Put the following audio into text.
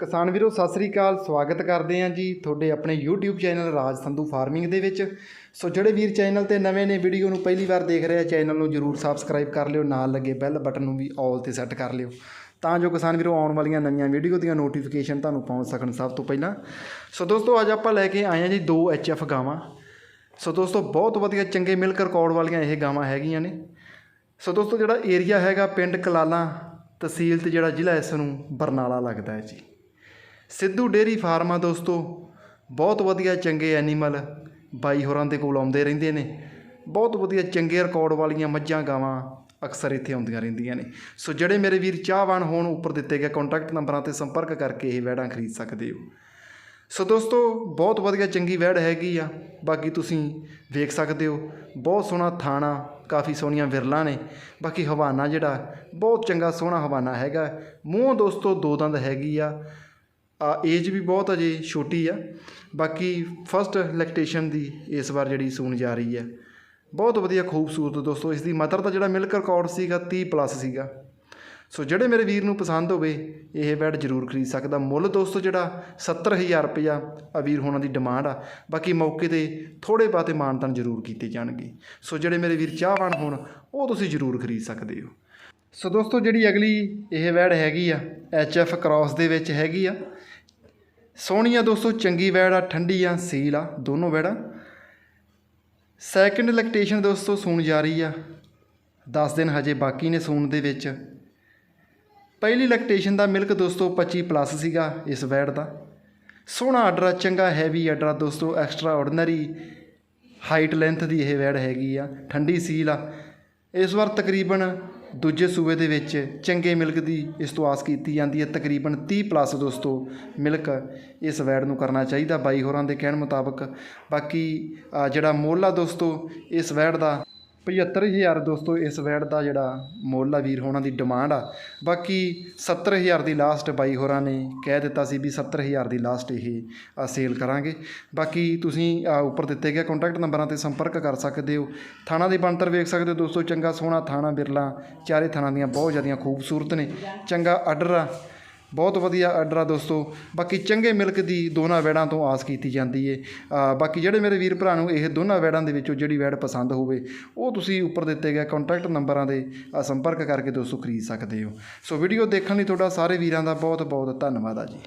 ਕਿਸਾਨ ਵੀਰੋ, ਸਤਿ ਸ੍ਰੀ ਅਕਾਲ, ਸਵਾਗਤ ਕਰਦੇ ਹਾਂ ਜੀ ਤੁਹਾਡੇ ਆਪਣੇ YouTube channel Raj Sandhu farming ਦੇ ਵਿੱਚ। ਸੋ ਜਿਹੜੇ ਵੀਰ ਚੈਨਲ ਤੇ ਨਵੇਂ ਨੇ, ਵੀਡੀਓ ਨੂੰ ਪਹਿਲੀ ਵਾਰ ਦੇਖ ਰਹੇ ਆ, ਚੈਨਲ ਨੂੰ ਜਰੂਰ ਸਬਸਕ੍ਰਾਈਬ ਕਰ ਲਿਓ, ਨਾਲ ਲੱਗੇ ਬੈਲ ਬਟਨ ਨੂੰ ਵੀ ਆਲ ਤੇ ਸੈੱਟ ਕਰ ਲਿਓ। ਤਾਂ ਜੋ ਕਿਸਾਨ ਵੀਰੋ, ਆਉਣ ਵਾਲੀਆਂ ਨਵੀਆਂ ਵੀਡੀਓ ਦੀਆਂ ਨੋਟੀਫਿਕੇਸ਼ਨ ਤੁਹਾਨੂੰ ਪਹੁੰਚ ਸਕਣ ਸਭ ਤੋਂ ਪਹਿਲਾਂ। ਸੋ ਦੋਸਤੋ, ਅੱਜ ਆਪਾਂ ਲੈ ਕੇ ਆਏ ਹਾਂ ਜੀ ਦੋ ਐਫ ਗਾਵਾਂ। ਸੋ ਦੋਸਤੋ, ਬਹੁਤ ਵਧੀਆ, ਚੰਗੇ ਮਿਲਕ ਰਿਕਾਰਡ ਵਾਲੀਆਂ ਇਹ ਗਾਵਾਂ ਹੈਗੀਆਂ ਨੇ। ਸੋ ਦੋਸਤੋ, ਜਿਹੜਾ ਏਰੀਆ ਹੈਗਾ ਪਿੰਡ ਕਲਾਲਾਂ ਤਹਿਸੀਲ ਤੇ ਜਿਹੜਾ ਜ਼ਿਲ੍ਹਾ ਇਸ ਨੂੰ ਬਰਨਾਲਾ ਲੱਗਦਾ ਹੈ ਜੀ। ਸਿੱਧੂ ਡੇਰੀ ਫਾਰਮ ਆ ਦੋਸਤੋ। ਬਹੁਤ ਵਧੀਆ ਚੰਗੇ ਐਨੀਮਲ ਬਾਈ ਹੋਰਾਂ ਦੇ ਕੋਲ ਆਉਂਦੇ ਰਹਿੰਦੇ ਨੇ। ਬਹੁਤ ਵਧੀਆ ਚੰਗੇ ਰਿਕਾਰਡ ਵਾਲੀਆਂ ਮੱਝਾਂ ਗਾਵਾਂ ਅਕਸਰ ਇੱਥੇ ਆਉਂਦੀਆਂ ਰਹਿੰਦੀਆਂ ਨੇ। ਸੋ ਜਿਹੜੇ ਮੇਰੇ ਵੀਰ ਚਾਹਵਾਨ ਹੋਣ, ਉੱਪਰ ਦਿੱਤੇ ਗਏ ਕੰਟੈਕਟ ਨੰਬਰਾਂ ਤੇ ਸੰਪਰਕ ਕਰਕੇ ਇਹ ਵੈੜਾਂ ਖਰੀਦ ਸਕਦੇ ਹੋ। ਸੋ ਦੋਸਤੋ, ਬਹੁਤ ਵਧੀਆ ਚੰਗੀ ਵੈੜ ਹੈਗੀ ਆ। ਬਾਕੀ ਤੁਸੀਂ ਵੇਖ ਸਕਦੇ ਹੋ, ਬਹੁਤ ਸੋਹਣਾ ਥਾਣਾ, ਕਾਫੀ ਸੋਹਣੀਆਂ ਵਿਰਲਾਂ ਨੇ। ਬਾਕੀ ਹਵਾਨਾ ਜਿਹੜਾ, ਬਹੁਤ ਚੰਗਾ ਸੋਹਣਾ ਹਵਾਨਾ ਹੈਗਾ। ਮੂੰਹ ਦੋਸਤੋ ਦੋ ਦੰਦ ਹੈਗੀ ਆ ਆ। ਏਜ ਵੀ ਬਹੁਤ ਅਜੇ ਛੋਟੀ ਆ। ਬਾਕੀ ਫਸਟ ਲੈਕਟੇਸ਼ਨ ਦੀ ਇਸ ਵਾਰ ਜਿਹੜੀ ਸੂਣ ਜਾ ਰਹੀ ਹੈ। ਬਹੁਤ ਵਧੀਆ ਖੂਬਸੂਰਤ ਦੋਸਤੋ, ਇਸ ਦੀ ਮਦਰ ਦਾ ਜਿਹੜਾ ਮਿਲਕ ਰਿਕਾਰਡ ਸੀਗਾ 30 ਪਲੱਸ ਸੀਗਾ। ਸੋ ਜਿਹੜੇ ਮੇਰੇ ਵੀਰ ਨੂੰ ਪਸੰਦ ਹੋਵੇ, ਇਹ ਬੈਡ ਜ਼ਰੂਰ ਖਰੀਦ ਸਕਦਾ। ਮੁੱਲ ਦੋਸਤੋ ਜਿਹੜਾ 70000 ਰੁਪਇਆ ਆ ਵੀਰ ਹੋਣਾ ਦੀ ਡਿਮਾਂਡ ਆ। ਬਾਕੀ ਮੌਕੇ ਤੇ ਥੋੜੇ ਬਾਤੇ ਮਾਨਤਨ ਜ਼ਰੂਰ ਕੀਤੇ ਜਾਣਗੇ। ਸੋ ਜਿਹੜੇ ਮੇਰੇ ਵੀਰ ਚਾਹਵਾਨ ਹੋਣ, ਉਹ ਤੁਸੀਂ ਜ਼ਰੂਰ ਖਰੀਦ ਸਕਦੇ ਹੋ। ਸੋ ਦੋਸਤੋ ਜਿਹੜੀ ਅਗਲੀ ਇਹ ਵੈੜ ਹੈਗੀ ਆ ਐਚ ਐਫ ਕ੍ਰਾਸ ਦੇ ਵਿੱਚ ਹੈਗੀ ਆ। ਸੋਹਣੀ ਆ ਦੋਸਤੋ, ਚੰਗੀ ਵੈੜ ਆ, ਠੰਡੀ ਆ, ਸੀਲ ਆ, ਦੋਨੋਂ ਵੈੜਾਂ। ਸੈਕਿੰਡ ਲੈਕਟੇਸ਼ਨ ਦੋਸਤੋ, ਸੂਣ ਜਾ ਰਹੀ ਆ। 10 ਦਿਨ ਹਜੇ ਬਾਕੀ ਨੇ ਸੂਣ ਦੇ ਵਿੱਚ। ਪਹਿਲੀ ਲੈਕਟੇਸ਼ਨ ਦਾ ਮਿਲਕ ਦੋਸਤੋ 25 ਪਲੱਸ ਸੀਗਾ ਇਸ ਵੈੜ ਦਾ। ਸੋਹਣਾ ਆਰਡਰ ਚੰਗਾ ਹੈਵੀ ਆਰਡਰ ਦੋਸਤੋ ਐਕਸਟਰਾ ਆਰਡੀਨਰੀ ਹਾਈਟ ਲੈਂਥ ਦੀ ਇਹ ਵੈੜ ਹੈਗੀ ਆ। ਠੰਡੀ ਸੀਲ ਆ। ਇਸ ਵਾਰ ਤਕਰੀਬਨ ਦੂਜੇ ਸੂਬੇ ਦੇ ਵਿੱਚ ਚੰਗੇ ਮਿਲਕ ਦੀ ਇਸ ਤੋਂ ਆਸ ਕੀਤੀ ਜਾਂਦੀ ਹੈ। ਤਕਰੀਬਨ 30 ਪਲੱਸ ਦੋਸਤੋ ਮਿਲਕ ਇਸ ਵੈਡ ਨੂੰ ਕਰਨਾ ਚਾਹੀਦਾ। ਬਾਈ ਹੋਰਾਂ ਦੇ ਕਹਿਣ ਮੁਤਾਬਕ ਬਾਕੀ ਜਿਹੜਾ ਮੋਹਲਾ ਦੋਸਤੋ ਇਸ ਵੈਡ ਦਾ 75000 ਦੋਸਤੋ, ਇਸ ਵੈੜ ਦਾ ਜਿਹੜਾ ਮੁੱਲ ਆ ਵੀਰ, ਹੋਣਾ ਦੀ ਡਿਮਾਂਡ ਆ। ਬਾਕੀ 70000 ਦੀ ਲਾਸਟ ਬਾਈ ਹੋਰਾਂ ਨੇ ਕਹਿ ਦਿੱਤਾ ਸੀ ਵੀ 70000 ਦੀ ਲਾਸਟ ਇਹ, ਆ ਸੇਲ ਕਰਾਂਗੇ। ਬਾਕੀ ਤੁਸੀਂ ਉੱਪਰ ਦਿੱਤੇ ਗਏ ਕੰਟੈਕਟ ਨੰਬਰਾਂ ਤੇ ਸੰਪਰਕ ਕਰ ਸਕਦੇ ਹੋ। ਥਾਣਾ ਦੀ ਬਣਤਰ ਵੇਖ ਸਕਦੇ ਹੋ ਦੋਸਤੋ, ਚੰਗਾ ਸੋਹਣਾ ਥਾਣਾ ਬਿਰਲਾ, ਚਾਰੇ ਥਾਣਾ ਦੀਆਂ ਬਹੁਤ ਜ਼ਿਆਦੀਆਂ ਖੂਬਸੂਰਤ ਨੇ। ਚੰਗਾ ਆਰਡਰ ਆ। ਬਹੁਤ ਵਧੀਆ ਆਰਡਰ ਆ ਦੋਸਤੋ। ਬਾਕੀ ਚੰਗੇ ਮਿਲਕ ਦੀ ਦੋਨਾਂ ਵੈੜਾਂ ਤੋਂ ਆਸ ਕੀਤੀ ਜਾਂਦੀ ਏ। ਬਾਕੀ ਜਿਹੜੇ ਮੇਰੇ ਵੀਰ ਭਰਾ ਨੂੰ ਇਹ ਦੋਨਾਂ ਵੈੜਾਂ ਦੇ ਵਿੱਚੋਂ ਜਿਹੜੀ ਵੈੜ ਪਸੰਦ ਹੋਵੇ, ਉਹ ਤੁਸੀਂ ਉੱਪਰ ਦਿੱਤੇ ਗਏ ਕੰਟੈਕਟ ਨੰਬਰਾਂ ਦੇ ਸੰਪਰਕ ਕਰਕੇ ਦੋਸਤੋ ਖਰੀਦ ਸਕਦੇ ਹੋ। ਸੋ ਵੀਡੀਓ ਦੇਖਣ ਲਈ ਤੁਹਾਡਾ ਸਾਰੇ ਵੀਰਾਂ ਦਾ ਬਹੁਤ ਬਹੁਤ ਧੰਨਵਾਦ ਆ ਜੀ।